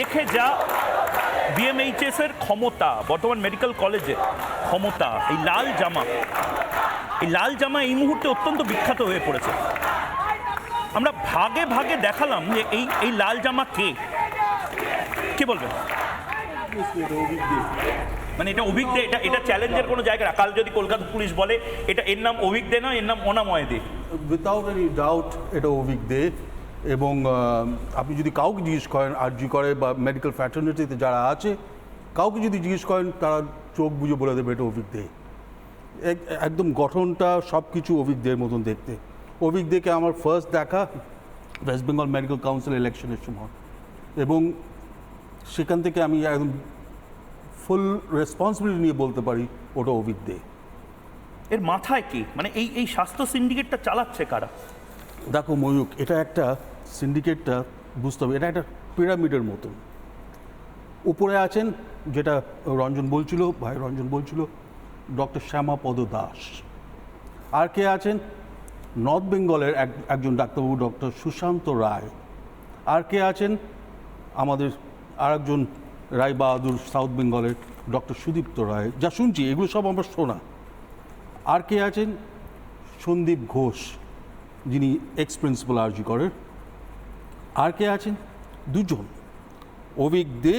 দেখে যা। বিএমএইচএস এর ক্ষমতা, বর্তমান মেডিকেল কলেজে ক্ষমতা, এই লাল জামা। এই লাল জামা এই মুহূর্তে অত্যন্ত বিখ্যাত হয়ে পড়েছে। আমরা ভাগে ভাগে দেখালাম যে এই এই লাল জামা কে? কে বলবেন মানে এটা অভিজ্ঞ, এটা এটা চ্যালেঞ্জের কোনো জায়গা না। কাল যদি কলকাতা পুলিশ বলে, এটা এর নাম অভিজ্ঞ না এর নাম অনাময় দে। উইথাউট এনি ডাউট এটা অভিক দে এবং আপনি যদি কাউকে জিজ্ঞেস করেন আরজি করে বা মেডিকেল ফ্যাটার্নিটিতে যারা আছে কাউকে যদি জিজ্ঞেস করেন তারা চোখ বুঝে বলে দেবে এটা অভিক দে এক- একদম গঠনটা সব কিছু অভিক দের মতন দেখতে। অভিক দেকে আমার ফার্স্ট দেখা ওয়েস্ট বেঙ্গল মেডিকেল কাউন্সিল ইলেকশনের সময়। এবং সেখান থেকে আমি একদম ফুল রেসপন্সিবিলিটি নিয়ে বলতে পারি ওটা অভিক দে এর মাথায় কি? মানে এই এই স্বাস্থ্য সিন্ডিকেটটা চালাচ্ছে কারা? দেখো ময়ূক এটা একটা সিন্ডিকেটটা বুঝতে হবে, এটা একটা পিরামিডের মতন উপরে আছেন যেটা রঞ্জন বলছিল, ভাই রঞ্জন বলছিল, ডক্টর শ্যামাপদ দাস। আর কে আছেন? নর্থ বেঙ্গলের এক, একজন ডাক্তারবাবু, ডক্টর সুশান্ত রায়। আর কে আছেন? আমাদের আরেকজন রায় বাহাদুর সাউথ বেঙ্গলের ডক্টর সুদীপ্ত রায়। যা শুনছি, এগুলো সব আমার শোনা। আর কে আছেন? সন্দীপ ঘোষ, যিনি এক্স প্রিন্সিপাল আরজি করেন। আর কে আছেন? দুজন। অভিক দে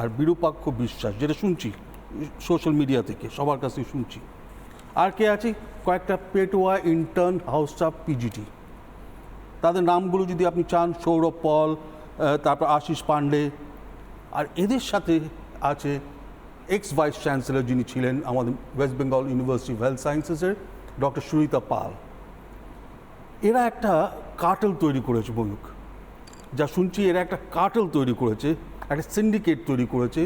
আর বিরূপাক্ষ বিশ্বাস, যেটা শুনছি সোশ্যাল মিডিয়া থেকে, সবার কাছে শুনছি। আর কে আছে? কয়েকটা পেটোয়া ইন্টার্ন হাউস অফ পিজিটি তাদের নামগুলো যদি আপনি চান, সৌরভ পল তারপর আশিস পান্ডে আর এদের সাথে আছে এক্স ভাইস চ্যান্সেলর যিনি ছিলেন আমাদের West Bengal University of Health সায়েন্সেসের doctor Sunita Pal. এরা একটা কার্টেল তৈরি করেছে ময়ূক যা শুনছি এরা একটা কার্টেল তৈরি করেছে, একটা সিন্ডিকেট তৈরি করেছে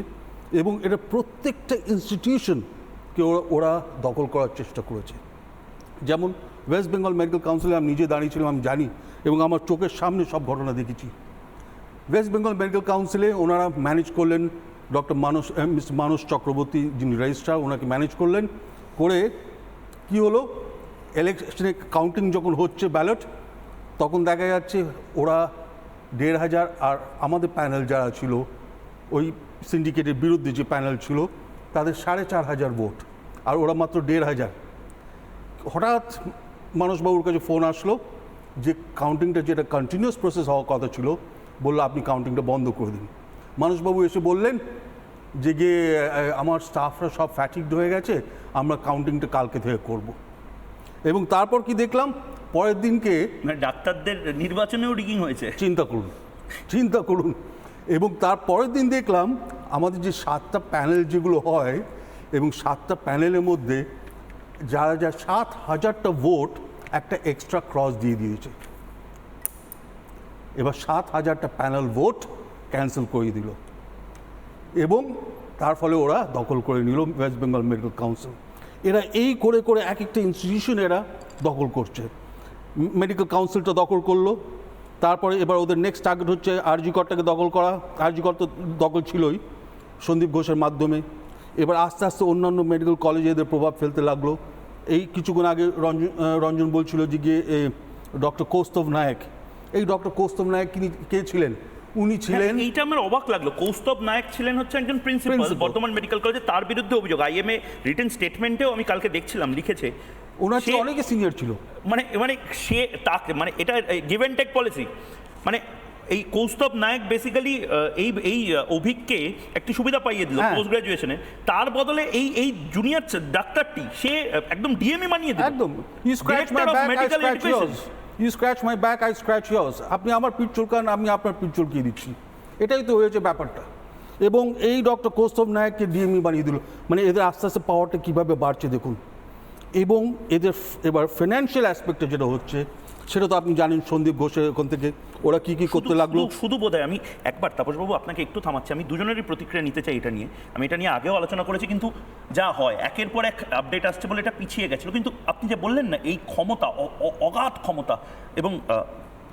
এবং এটা প্রত্যেকটা ইনস্টিটিউশনকে ওরা ওরা দখল করার চেষ্টা করেছে। যেমন ওয়েস্ট বেঙ্গল মেডিকেল কাউন্সিলে আমি নিজে দাঁড়িয়েছিলাম আমি জানি, এবং আমার চোখের সামনে সব ঘটনা দেখেছি। ওয়েস্ট বেঙ্গল মেডিকেল কাউন্সিলে ওনারা ম্যানেজ করলেন ডক্টর মানস মিস মানস চক্রবর্তী যিনি রেজিস্ট্রার ওনাকে ম্যানেজ করলেন করে কি হলো? ইলেকশনে কাউন্টিং যখন হচ্ছে ব্যালট তখন দেখা যাচ্ছে ওরা দেড় হাজার আর আমাদের প্যানেল যারা ছিল, ওই সিন্ডিকেটের বিরুদ্ধে যে প্যানেল ছিল, তাদের সাড়ে চার হাজার ভোট, আর ওরা মাত্র দেড় হাজার। হঠাৎ মানসবাবুর কাছে ফোন আসলো যে কাউন্টিংটা যেটা কন্টিনিউয়াস প্রসেস হওয়ার কথা ছিল, বলল আপনি কাউন্টিংটা বন্ধ করে দিন। মানসবাবু এসে বললেন যে গিয়ে আমার স্টাফরা সব ফ্যাটিকড হয়ে গেছে, আমরা কাউন্টিংটা কালকে থেকে করব। এবং তারপর কি দেখলাম? পরের দিনকে মানে ডাক্তারদের নির্বাচনেও রিগিং হয়েছে। চিন্তা করুন চিন্তা করুন। এবং তার পরের দিন দেখলাম আমাদের যে সাতটা প্যানেল যেগুলো হয় এবং সাতটা প্যানেলের মধ্যে যারা যা সাত হাজারটা ভোট একটা এক্সট্রা ক্রস দিয়ে দিয়েছে। এবার সাত হাজারটা প্যানেল ভোট ক্যান্সেল করে দিল। এবং তার ফলে ওরা দখল করে নিল ওয়েস্ট বেঙ্গল মেডিকেল কাউন্সিল এরা এই করে করে এক একটা ইনস্টিটিউশন এরা দখল করছে। মেডিকেল কাউন্সিলটা দখল করল। তারপরে এবার ওদের নেক্সট টার্গেট হচ্ছে আরজি করটাকে দখল করা। আরজি কর তো দখল ছিলই সন্দীপ ঘোষের মাধ্যমে। এবার আস্তে আস্তে অন্যান্য মেডিকেল কলেজে এদের প্রভাব ফেলতে লাগল। এই কিছুক্ষণ আগে রঞ্জন রঞ্জন বলছিল যে গিয়ে ডক্টর কৌস্তভ নায়ক। এই ডক্টর কৌস্তভ নায়ক তিনি কে ছিলেন? উনি ছিলেন এইটা আমার অবাক লাগল। কৌস্তব নায়ক ছিলেন হচ্ছে একজন প্রিন্সিপাল। বর্তমান মেডিকেল কলেজে তার বিরুদ্ধে অভিযোগ। আইএমএ রিটেন স্টেটমেন্টেও আমি কালকে দেখছিলাম লিখেছে। ওনার চেয়ে অনেকে সিনিয়র ছিল। মানে মানে সে তাকে মানে এটা গিভ অ্যান্ড টেক পলিসি মানে এই কৌস্তব নায়ক বেসিক্যালি এই এই অভিককে একটি সুবিধা পাইয়ে দিল হ্যাঁ। পোস্ট গ্রাজুয়েশনে তার বদলে এই এই জুনিয়র ডাক্তারটি সে একদম ডিএমএ বানিয়ে দিল। একদম। You scratch you scratch my back I scratch yours আপনি আমার পিঠ চুলকান, আমি আপনার পিঠ চুলকিয়ে দিচ্ছি। এটাই তো হয়েছে ব্যাপারটা। এবং এই ডক্টর কৌস্তব নায়ককে ডিএমই বানিয়ে দিল। মানে এদের আস্তে আস্তে পাওয়ারটা কীভাবে বাড়ছে দেখুন। এবং এদের এবার ফিনান্সিয়াল অ্যাসপেক্টে যেটা হচ্ছে, সেটা তো আপনি জানেন সন্দীপ ঘোষের ওখান থেকে। ওরা কি কি করতে লাগল? শুধু- বোধহয় আমি একবার তাপসবাবু আপনাকে একটু থামাচ্ছি। আমি দুজনেরই প্রতিক্রিয়া নিতে চাই এটা নিয়ে। আমি এটা নিয়ে আগেও আলোচনা করেছি কিন্তু যা হয় একের পর এক আপডেট আসছে বলে এটা পিছিয়ে গেছিল। কিন্তু আপনি যে বললেন না এই ক্ষমতা অগাধ ক্ষমতা এবং আহ,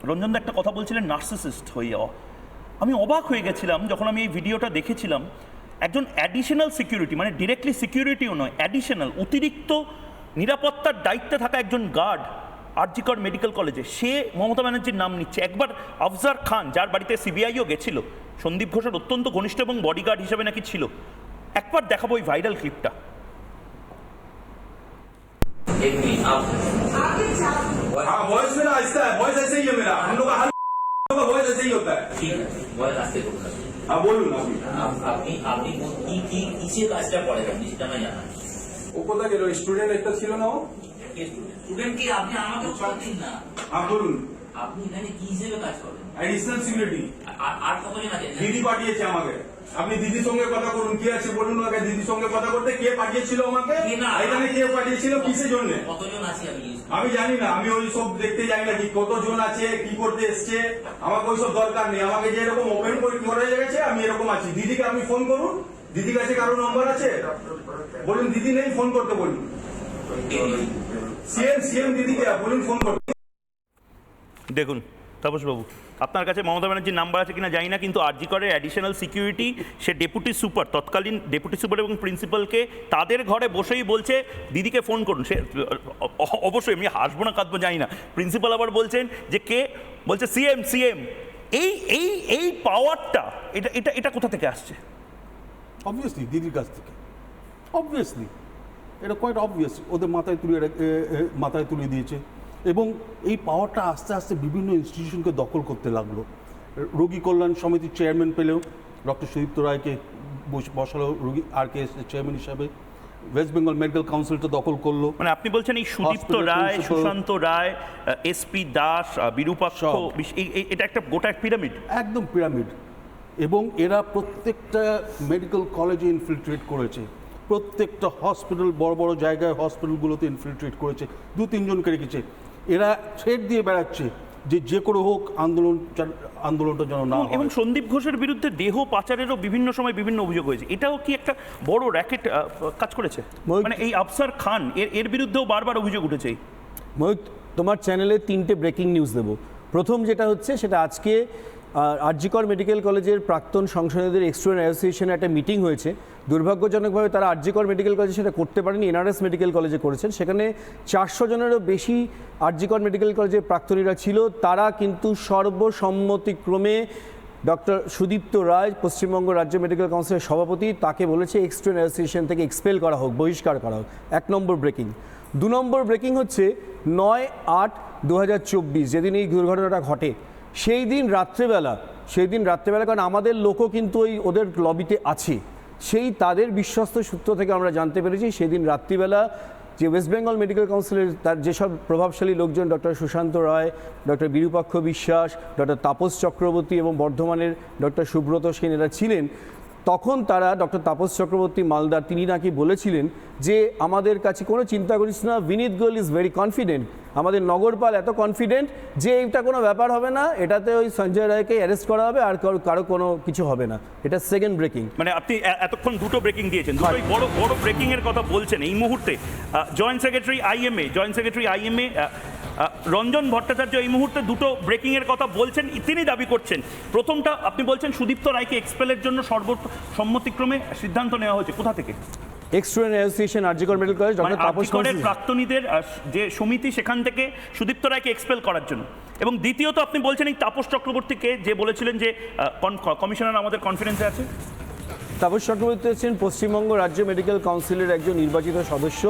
রঞ্জন একটা কথা বলছিলেন নার্সিসিস্ট হয়ে যাওয়া আমি অবাক হয়ে গেছিলাম যখন আমি এই ভিডিওটা দেখেছিলাম। একজন অ্যাডিশনাল সিকিউরিটি মানে ডিরেক্টলি সিকিউরিটিও নয় অ্যাডিশনাল অতিরিক্ত নিরাপত্তার দায়িত্বে থাকা একজন গার্ড আরজিকর মেডিকেল কলেজে। সে মমতা ব্যানার্জির নাম নিচ্ছে। একবার আফজার খান যার বাড়িতে সিবিআইও গেছিল সন্দীপ ঘোষের অত্যন্ত ঘনিষ্ঠ এবং বডিগার্ড হিসেবে নাকি ছিল একবার দেখাবো ওই ভাইরাল ক্লিপটা ও কোথায় গেল স্টুডেন্ট একটা ছিল না স্টুডেন্ট কি আপনি আমাকে উত্তর না। হ্যাঁ বলুন। আপনি এখানে কি হিসেবে কাজ করেন? অ্যাডিশনাল সিকিউরিটি আর কতজন আছেন দিদি পাঠিয়েছে আমাকে। আপনি দিদির সঙ্গে কথা করুন কি আছে বলুন ওকে দিদির সঙ্গে কথা করতে কে পাঠিয়েছিল আমাকে? এখানে কে পাঠিয়েছিল কিসের জন্য? কতজন আছে আমি আমি জানি না আমি ওই সব দেখতে যাই না কি কতজন আছে কি করতে এসছে। আমাকে ওই সব দরকার নেই। আমাকে যে এরকম ওপেন করে করে গেছে আমি এরকম আছি। দিদিকে আপনি ফোন করুন। দিদির কাছে কারও নম্বর আছে? বলুন দিদি নেই ফোন করতে বলুন। সিএম সিএম দিদিকে বলুন ফোন করতে দেখুন তাপসবাবু আপনার কাছে মমতা ব্যানার্জির নাম্বার আছে কিনা জানি না কিন্তু আরজি করে অ্যাডিশনাল সিকিউরিটি সে ডেপুটি সুপার তৎকালীন ডেপুটি সুপার এবং প্রিন্সিপালকে তাদের ঘরে বসেই বলছে দিদিকে ফোন করুন। সে অবশ্যই আমি হাসবো না কাঁদবো জানি না। প্রিন্সিপাল আবার বলছেন যে কে? বলছে সিএম সিএম এই এই এই পাওয়ারটা এটা এটা এটা কোথা থেকে আসছে? অবভিয়াসলি দিদির কাছ থেকে। অবভিয়াসলি এটা কোয়াইট অবভিয়াস ওদের মাথায় তুলে মাথায় তুলে দিয়েছে। এবং এই পাওয়ারটা আস্তে আস্তে বিভিন্ন ইনস্টিটিউশনকে দখল করতে লাগল। রোগী কল্যাণ সমিতির চেয়ারম্যান পেলেও ডক্টর সুদীপ্ত রায়কে বস- বসালো রোগী আর কে চেয়ারম্যান হিসাবে। ওয়েস্ট বেঙ্গল মেডিকেল কাউন্সিলটা দখল করল। মানে আপনি বলছেন এই সুদীপ্ত রায় সুশান্ত রায় এসপি দাস বিরূপাক্ষ এটা একটা গোটা পিরামিড একদম পিরামিড এবং এরা প্রত্যেকটা মেডিকেল কলেজে ইনফিল্ট্রেট করেছে। প্রত্যেকটা হসপিটাল বড় বড় জায়গায় হসপিটালগুলোতে ইনফিল্ট্রেট করেছে। দু তিনজনকে রেখেছে। এরা থ্রেড দিয়ে বেড়াচ্ছে যে যে করে হোক আন্দোলন আন্দোলনটা যেন না এবং- সন্দীপ ঘোষের বিরুদ্ধে দেহ পাচারেরও বিভিন্ন সময় বিভিন্ন অভিযোগ হয়েছে। এটাও কি একটা বড় র্যাকেট কাজ করেছে? মানে এই আফসার খান এর এর বিরুদ্ধেও বারবার অভিযোগ উঠেছে ময়ূক তোমার চ্যানেলে তিনটে ব্রেকিং নিউজ দেবো। প্রথম যেটা হচ্ছে সেটা আজকে আরজিকর মেডিকেল কলেজের প্রাক্তন সংসদের এক্সট্রুয়েন্ট অ্যাসোসিয়েশনে একটা মিটিং হয়েছে। দুর্ভাগ্যজনকভাবে তারা আরজিকর মেডিকেল কলেজে সেটা করতে পারেনি, এনআরএস মেডিকেল কলেজে করেছেন। সেখানে চারশো জনেরও বেশি আরজিকর মেডিকেল কলেজের প্রাক্তনীরা ছিল। তারা কিন্তু সর্বসম্মতিক্রমে ডক্টর সুদীপ্ত রায়, পশ্চিমবঙ্গ রাজ্য মেডিকেল কাউন্সিলের সভাপতি, তাকে বলেছে এক্সট্রেন অ্যাসোসিয়েশন থেকে এক্সপেল করা হোক, বহিষ্কার করা হোক। এক নম্বর ব্রেকিং। দু নম্বর ব্রেকিং হচ্ছে নয় আট দু যেদিন এই দুর্ঘটনাটা ঘটে। সেই দিন রাত্রেবেলা, সেই দিন রাত্রেবেলা, কারণ আমাদের লোকও কিন্তু ওই ওদের লবিতে আছে। সেই তাদের বিশ্বস্ত সূত্র থেকে আমরা জানতে পেরেছি, সেদিন রাত্রিবেলা যে ওয়েস্ট বেঙ্গল মেডিকেল কাউন্সিলের তার যেসব প্রভাবশালী লোকজন, doctor Sushanta Roy, doctor Birupaksha Biswas, doctor Tapas Chakraborty এবং বর্ধমানের ডক্টর সুব্রত সেন এরা ছিলেন তখন তারা ডক্টর তাপস চক্রবর্তী মালদার তিনি নাকি বলেছিলেন যে আমাদের কাছে কোনো চিন্তা করিস না Vineet Goyal is very confident আমাদের নগরপাল এত কনফিডেন্ট যে এটা কোনো ব্যাপার হবে না এটাতে ওই সঞ্জয় রায়কে অ্যারেস্ট করা হবে আর কারো- কারও কোনো কিছু হবে না। এটা সেকেন্ড ব্রেকিং মানে আপনি এতক্ষণ দুটো ব্রেকিং দিয়েছেন। দুটোই বড় বড় ব্রেকিং এর কথা বলছেন এই মুহূর্তে। Joint secretary IMA joint secretary IMA Ranjan Bhattacharya এই মুহূর্তে দুটো ব্রেকিং এর কথা বলছেন তিনি দাবি করছেন। প্রথমটা আপনি বলছেন সুদীপ্ত রায়কে এক্সপেলের জন্য সর্বসম্মতিক্রমে সিদ্ধান্ত নেওয়া হয়েছে। কোথা থেকে? এক্সট্রুয়েন্ট association RG Kar medical college doctor Tapas প্রাক্তনীদের যে সমিতি সেখান থেকে সুদীপ্ত রায়কে এক্সপেল করার জন্য। এবং দ্বিতীয়ত আপনি বলছেন এই তাপস চক্রবর্তীকে যে বলেছিলেন যে কমিশনার আমাদের কনফিডেন্সে আছে। তাপস চক্রবর্তী হচ্ছেন পশ্চিমবঙ্গ রাজ্য মেডিকেল কাউন্সিলের একজন নির্বাচিত সদস্য।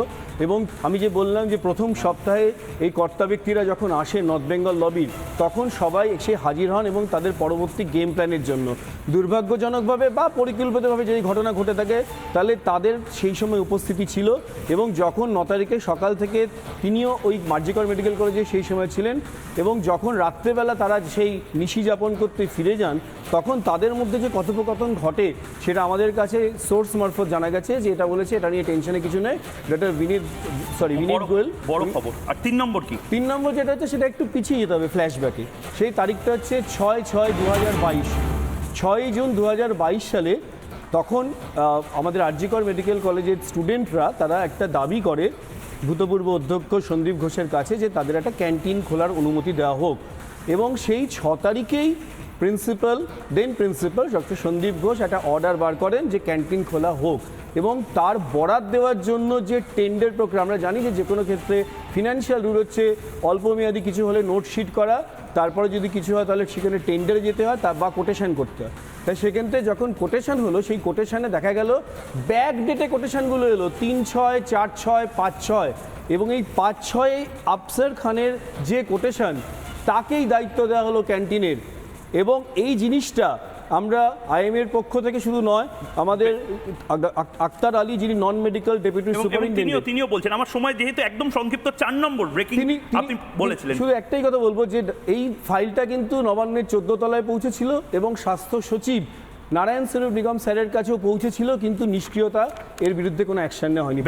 এবং আমি যে বললাম যে প্রথম সপ্তাহে এই কর্তা ব্যক্তিরা যখন আসে নর্থ বেঙ্গল লবির তখন সবাই এসে হাজির হন এবং তাদের পরবর্তী গেম প্ল্যানের জন্য। দুর্ভাগ্যজনকভাবে বা পরিকল্পিতভাবে যদি ঘটনা ঘটে থাকে, তাহলে তাদের সেই সময় উপস্থিতি ছিল এবং যখন ন তারিখে সকাল থেকে তিনিও ওই মার্জিকর মেডিকেল কলেজে সেই সময় ছিলেন এবং যখন রাত্রেবেলা তারা সেই নিশি যাপন করতে ফিরে যান, তখন তাদের মধ্যে যে কথোপকথন ঘটে, সেটা আমাদের কাছে সোর্স মারফত জানা গেছে যে এটা বলেছে, এটা নিয়ে টেনশনে কিছু নেই। Doctor Vineet sorry Vineet Goyal. বড় খবর। আর তিন নম্বর কি? তিন নম্বর যেটা হচ্ছে সেটা একটু পিছিয়ে যেতে হবে ফ্ল্যাশব্যাকে সেই তারিখটা হচ্ছে ছয় ছয় দু হাজার বাইশ। ছয়ই জুন দু হাজার বাইশ সালে তখন আমাদের আরজিকর মেডিকেল কলেজের স্টুডেন্টরা তারা একটা দাবি করে ভূতপূর্ব অধ্যক্ষ সন্দীপ ঘোষের কাছে যে তাদের একটা ক্যান্টিন খোলার অনুমতি দেওয়া হোক। এবং সেই ছ তারিখেই principal then principal doctor Sandip Ghosh একটা অর্ডার বার করেন যে ক্যান্টিন খোলা হোক। এবং তার বরাদ দেওয়ার জন্য যে টেন্ডার প্রক্রিয়া আমরা জানি যে যে কোনো ক্ষেত্রে ফিনান্সিয়াল রুল হচ্ছে অল্প মেয়াদি কিছু হলে নোটশিট করা, তারপরে যদি কিছু হয় তাহলে সেখানে টেন্ডারে যেতে হয়, তা বা কোটেশন করতে হয়। তাই থেকে যখন কোটেশন হলো, সেই কোটেশনে দেখা গেল ব্যাক ডেটে কোটেশনগুলো এলো, তিন ছয়, চার ছয়, পাঁচ ছয়। এবং এই পাঁচ ছয় আফসার খানের যে কোটেশন তাকেই দায়িত্ব দেওয়া হলো ক্যান্টিনের এবং এই জিনিসটা আমরা আইএমের পক্ষ থেকে শুধু নয় আমাদের আক- আক- আক্তার আলী যিনি নন মেডিকেল ডেপুটি সুপারিনটেন্ডেন্ট তিনিও বলছেন আমার সময় যেহেতু একদম সংক্ষিপ্ত চার নম্বর ব্রেকিং আপনি বলেছিলেন। শুধু একটাই কথা বলব যে এই ফাইলটা কিন্তু নবান্নের চোদ্দ তলায় পৌঁছেছিল এবং স্বাস্থ্য সচিব নারায়ণ স্বরূপ নিগম স্যারের কাছেও পৌঁছেছিল কিন্তু নিষ্ক্রিয়তা এর বিরুদ্ধে কোনো অ্যাকশন নেওয়া হয়নি।